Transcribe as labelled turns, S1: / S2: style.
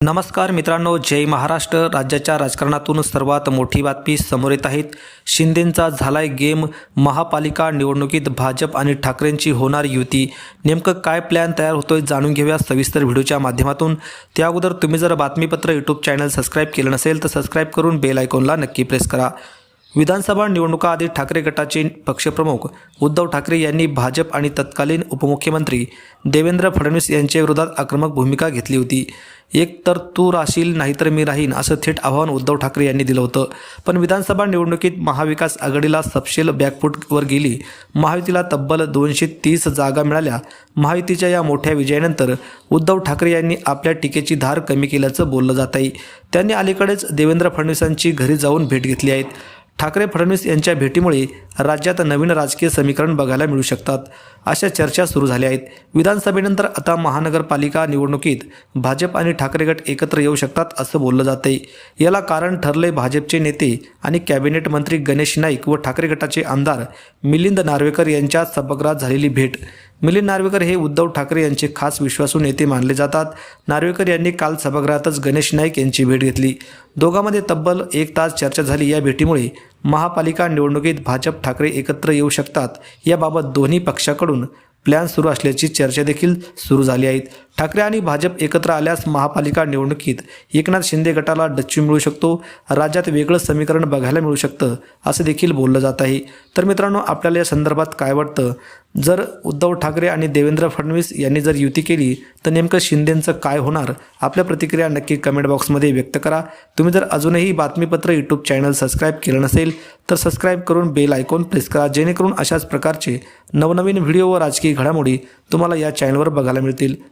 S1: नमस्कार मित्रांनो जय महाराष्ट्र. राज्याच्या राजकारणातून सर्वात मोठी बातमी समोर येत आहेत शिंदेंचा झालाय गेम. महापालिका निवडणुकीत भाजप आणि ठाकरेंची होणार युती. नेमकं काय प्लॅन तयार होतोय जाणून घेऊया सविस्तर व्हिडिओच्या माध्यमातून. त्या अगोदर तुम्ही जर बातमीपत्र यूट्यूब चॅनल सबस्क्राईब केलं नसेल तर सबस्क्राईब करून बेल आयकॉनला नक्की प्रेस करा. विधानसभा निवडणुकाआधी ठाकरे गटाचे पक्षप्रमुख उद्धव ठाकरे यांनी भाजप आणि तत्कालीन उपमुख्यमंत्री देवेंद्र फडणवीस यांच्या विरोधात आक्रमक भूमिका घेतली होती. एक तर तू राहशील नाहीतर मी राहीन असं थेट आव्हान उद्धव ठाकरे यांनी दिलं होतं. पण विधानसभा निवडणुकीत महाविकास आघाडीला सपशेल बॅकफूटवर गेली. महायुतीला तब्बल दोनशे तीस जागा मिळाल्या. महायुतीच्या या मोठ्या विजयानंतर उद्धव ठाकरे यांनी आपल्या टीकेची धार कमी केल्याचं बोललं जात आहे त्यांनी अलीकडेच देवेंद्र फडणवीसांची घरी जाऊन भेट घेतली आहेत ठाकरे फडणवीस यांच्या भेटीमुळे राज्यात नवीन राजकीय समीकरण बघायला मिळू शकतात अशा चर्चा सुरू झाल्या आहेत. विधानसभेनंतर आता महानगरपालिका निवडणुकीत भाजप आणि ठाकरे गट एकत्र येऊ शकतात असं बोललं जाते याला कारण ठरले भाजपचे नेते आणि कॅबिनेट मंत्री गणेश नाईक व ठाकरे गटाचे आमदार मिलिंद नार्वेकर यांच्या सभागृहात झालेली भेट. मिलिंद नार्वेकर हे उद्धव ठाकरे यांचे खास विश्वासू नेते मानले जातात. नार्वेकर यांनी काल सभागृहातच गणेश नाईक यांची भेट घेतली. दोघांमध्ये तब्बल एक तास चर्चा झाली. या भेटीमुळे महापालिका निवडणुकीत भाजप ठाकरे एकत्र येऊ शकतात. याबाबत दोन्ही पक्षाकडून प्लॅन सुरू असल्याची चर्चा देखील सुरू झाली आहेत ठाकरे आणि भाजप एकत्र आल्यास महापालिका निवडणुकीत एकनाथ शिंदे गटाला डच्चू मिळू शकतो. राज्यात वेगळं समीकरण बघायला मिळू शकतं असं देखील बोललं जात आहे. तर मित्रांनो आपल्याला या संदर्भात काय वाटतं? जर उद्धव ठाकरे आणि देवेंद्र फडणवीस यांनी जर युती केली तर नेमकं शिंदेंचं काय होणार? आपल्या प्रतिक्रिया नक्की कमेंट बॉक्समध्ये व्यक्त करा. तुम्ही जर अजूनही बातमीपत्र यूट्यूब चॅनल सबस्क्राईब केलं नसेल तर सबस्क्राईब करून बेल आयकॉन प्रेस करा. जेणेकरून अशाच प्रकारचे नवनवीन व्हिडिओ व राजकीय घडामोडी तुम्हाला या चॅनलवर बघायला मिळतील.